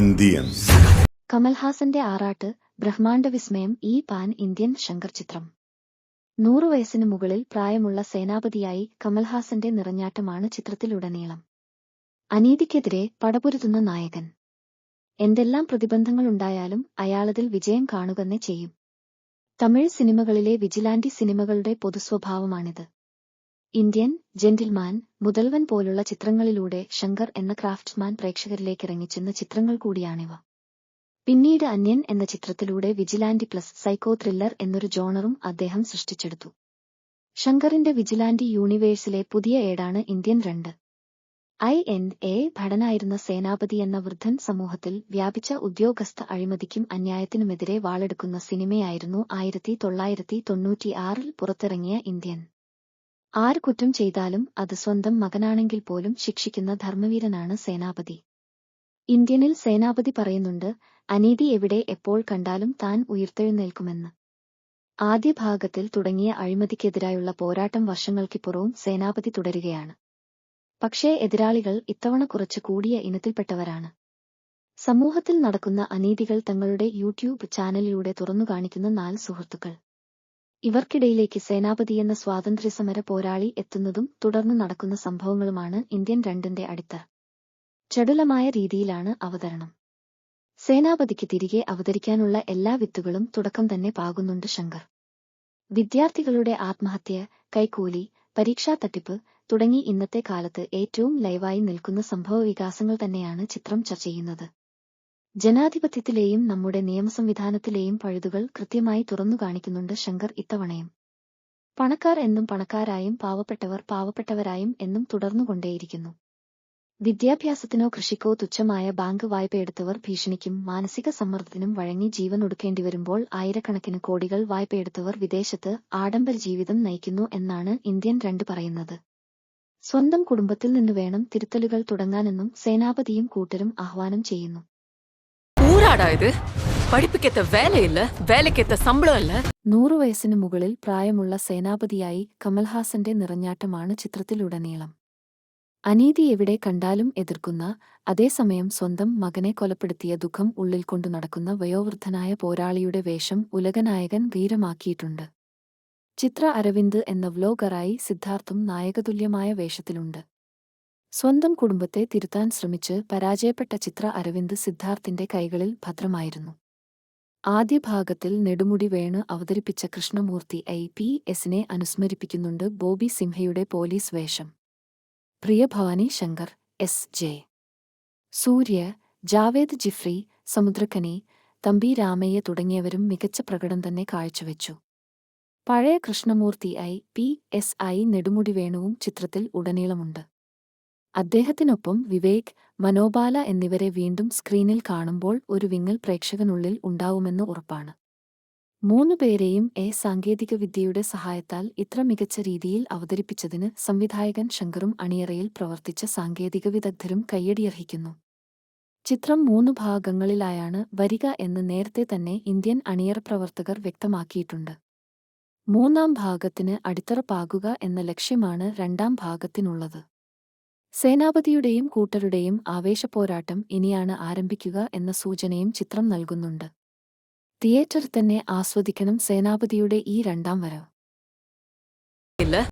Indians. കമൽഹാസന്റെ ആറാട്ട് ബ്രഹ്മാണ്ഡ വിസ്മയം ഈ പാൻ ഇന്ത്യൻ ശങ്കർ ചിത്രം. നൂറു വയസ്സിനു മുകളിൽ പ്രായമുള്ള സേനാപതിയായി കമൽഹാസന്റെ നിറഞ്ഞാട്ടമാണ് ചിത്രത്തിലുടനീളം. അനീതിക്കെതിരെ പടപുരുതുന്ന നായകൻ. എന്തെല്ലാം പ്രതിബന്ധങ്ങളുണ്ടായാലും അയാളതിൽ വിജയം കാണുകന്നെ ചെയ്യും. തമിഴ് സിനിമകളിലെ വിജിലാന്റി സിനിമകളുടെ പൊതുസ്വഭാവമാണിത്. ഇന്ത്യൻ ജെന്റിൽമാൻ മുതൽവൻ പോലുള്ള ചിത്രങ്ങളിലൂടെ ശങ്കർ എന്ന ക്രാഫ്റ്റ്സ്മാൻ പ്രേക്ഷകരിലേക്കിറങ്ങിച്ചെന്ന ചിത്രങ്ങൾ കൂടിയാണിവ. പിന്നീട് അന്യൻ എന്ന ചിത്രത്തിലൂടെ വിജിലാൻഡി പ്ലസ് സൈക്കോ ത്രില്ലർ എന്നൊരു ജോണറും അദ്ദേഹം സൃഷ്ടിച്ചെടുത്തു. ശങ്കറിന്റെ വിജിലാൻഡി യൂണിവേഴ്സിലെ പുതിയ ഏടാണ് ഇന്ത്യൻ രണ്ട്. ഐ എൻ എ ഭടനായിരുന്ന സേനാപതി എന്ന വൃദ്ധൻ സമൂഹത്തിൽ വ്യാപിച്ച ഉദ്യോഗസ്ഥ അഴിമതിക്കും അന്യായത്തിനുമെതിരെ വാളെടുക്കുന്ന സിനിമയായിരുന്നു ആയിരത്തി തൊള്ളായിരത്തി തൊണ്ണൂറ്റിയാറിൽ പുറത്തിറങ്ങിയ ഇന്ത്യൻ. ആര് കുറ്റം ചെയ്താലും അത് സ്വന്തം മകനാണെങ്കിൽ പോലും ശിക്ഷിക്കുന്ന ധർമ്മവീരനാണ് സേനാപതി. ഇന്ത്യനിൽ സേനാപതി പറയുന്നുണ്ട് അനീതി എവിടെ എപ്പോൾ കണ്ടാലും താൻ ഉയർത്തെഴുന്നേൽക്കുമെന്ന്. ആദ്യ ഭാഗത്തിൽ തുടങ്ങിയ അഴിമതിക്കെതിരായുള്ള പോരാട്ടം വർഷങ്ങൾക്കിപ്പുറവും സേനാപതി തുടരുകയാണ്. പക്ഷേ എതിരാളികൾ ഇത്തവണ കുറച്ച് കൂടിയ ഇനത്തിൽപ്പെട്ടവരാണ്. സമൂഹത്തിൽ നടക്കുന്ന അനീതികൾ തങ്ങളുടെ യൂട്യൂബ് ചാനലിലൂടെ തുറന്നു കാണിക്കുന്ന നാല് സുഹൃത്തുക്കൾ. ഇവർക്കിടയിലേക്ക് സേനാപതി എന്ന സ്വാതന്ത്ര്യസമര പോരാളി എത്തുന്നതും തുടർന്ന് നടക്കുന്ന സംഭവങ്ങളുമാണ് ഇന്ത്യൻ രണ്ടിന്റെ അടിത്തറ ചടുലമായ രീതിയിലാണ് അവതരണം. സേനാപതിക്ക് തിരികെ അവതരിക്കാനുള്ള എല്ലാ വിത്തുകളും തുടക്കം തന്നെ പാകുന്നുണ്ട് ശങ്കർ. വിദ്യാർത്ഥികളുടെ ആത്മഹത്യ കൈക്കൂലി പരീക്ഷാ തട്ടിപ്പ് തുടങ്ങി ഇന്നത്തെ കാലത്ത് ഏറ്റവും ലൈവായി നിൽക്കുന്ന സംഭവവികാസങ്ങൾ തന്നെയാണ് ചിത്രം ചർച്ച ചെയ്യുന്നത്. ജനാധിപത്യത്തിലെയും നമ്മുടെ നിയമസംവിധാനത്തിലെയും പഴുതുകൾ കൃത്യമായി തുറന്നു കാണിക്കുന്നുണ്ട് ശങ്കർ ഇത്തവണയും. പണക്കാർ എന്നും പണക്കാരായും പാവപ്പെട്ടവർ പാവപ്പെട്ടവരായും എന്നും തുടർന്നുകൊണ്ടേയിരിക്കുന്നു. വിദ്യാഭ്യാസത്തിനോ കൃഷിക്കോ തുച്ഛമായ ബാങ്ക് വായ്പയെടുത്തവർ ഭീഷണിക്കും മാനസിക സമ്മർദ്ദത്തിനും വഴങ്ങി ജീവൻ ഒടുക്കേണ്ടി വരുമ്പോൾ ആയിരക്കണക്കിന് കോടികൾ വായ്പയെടുത്തവർ വിദേശത്ത് ആഡംബര ജീവിതം നയിക്കുന്നു എന്നാണ് ഇന്ത്യൻ രണ്ട് പറയുന്നത്. സ്വന്തം കുടുംബത്തിൽ നിന്ന് വേണം തിരുത്തലുകൾ തുടങ്ങാനെന്നും സേനാപതിയും കൂട്ടരും ആഹ്വാനം ചെയ്യുന്നു. എന്താടാ ഇത്? പഠിപ്പിക്കത്ത വേലയില്ല വേലയ്ക്കെത്ത ശമ്പളമല്ല. നൂറു വയസ്സിന് മുകളിൽ പ്രായമുള്ള സേനാപതിയായി കമൽഹാസന്റെ നിറഞ്ഞാട്ടമാണ് ചിത്രത്തിലുടനീളം. അനീതി എവിടെ കണ്ടാലും എതിർക്കുന്ന അതേസമയം സ്വന്തം മകനെ കൊലപ്പെടുത്തിയ ദുഃഖം ഉള്ളിൽ കൊണ്ടു നടക്കുന്ന വയോവൃദ്ധനായ പോരാളിയുടെ വേഷം ഉലകനായകൻ വീരമാക്കിയിട്ടുണ്ട്. ചിത്ര അരവിന്ദ് എന്ന വ്ലോഗറായി സിദ്ധാർത്ഥും നായകതുല്യമായ വേഷത്തിലുണ്ട്. സ്വന്തം കുടുംബത്തെ തിരുത്താൻ ശ്രമിച്ച് പരാജയപ്പെട്ട ചിത്ര അരവിന്ദ് സിദ്ധാർത്ഥിന്റെ കൈകളിൽ ഭദ്രമായിരുന്നു. ആദ്യ ഭാഗത്തിൽ നെടുമുടി വേണു അവതരിപ്പിച്ച കൃഷ്ണമൂർത്തി ഐ പി എസിനെ അനുസ്മരിപ്പിക്കുന്നുണ്ട് ബോബി സിംഹയുടെ പോലീസ് വേഷം. Priya Bhavani Shankar S J. സൂര്യ ജാവേദ് ജിഫ്രി സമുദ്രക്കനി തമ്പി രാമയ്യ തുടങ്ങിയവരും മികച്ച പ്രകടനം തന്നെ കാഴ്ചവെച്ചു. പഴയ കൃഷ്ണമൂർത്തി ഐ പി എസ് ഐ നെടുമുടി വേണുവും ചിത്രത്തിൽ ഉടനീളമുണ്ട്. അദ്ദേഹത്തിനൊപ്പം വിവേക് മനോബാല എന്നിവരെ വീണ്ടും സ്ക്രീനിൽ കാണുമ്പോൾ ഒരു വിങ്ങൽ പ്രേക്ഷകനുള്ളിൽ ഉണ്ടാവുമെന്ന് ഉറപ്പാണ്. മൂന്നു പേരെയും എ സാങ്കേതികവിദ്യയുടെ സഹായത്താൽ ഇത്ര മികച്ച രീതിയിൽ അവതരിപ്പിച്ചതിന് സംവിധായകൻ ശങ്കറും അണിയറയിൽ പ്രവർത്തിച്ച സാങ്കേതിക വിദഗ്ധരും കയ്യടിയർഹിക്കുന്നു. ചിത്രം മൂന്നു ഭാഗങ്ങളിലായാണ് വരിക എന്ന് നേരത്തെ തന്നെ ഇന്ത്യൻ അണിയറ പ്രവർത്തകർ വ്യക്തമാക്കിയിട്ടുണ്ട്. മൂന്നാം ഭാഗത്തിന് അടിത്തറ പാകുക എന്ന ലക്ഷ്യമാണ് രണ്ടാം ഭാഗത്തിനുള്ളത്. സേനാപതിയുടെയും കൂട്ടരുടെയും ആവേശപ്പോരാട്ടം ഇനിയാണ് ആരംഭിക്കുക എന്ന സൂചനയും ചിത്രം നൽകുന്നുണ്ട്. തിയേറ്റർ തന്നെ ആസ്വദിക്കണം സേനാപതിയുടെ ഈ രണ്ടാം വരവ്. ഇല്ല.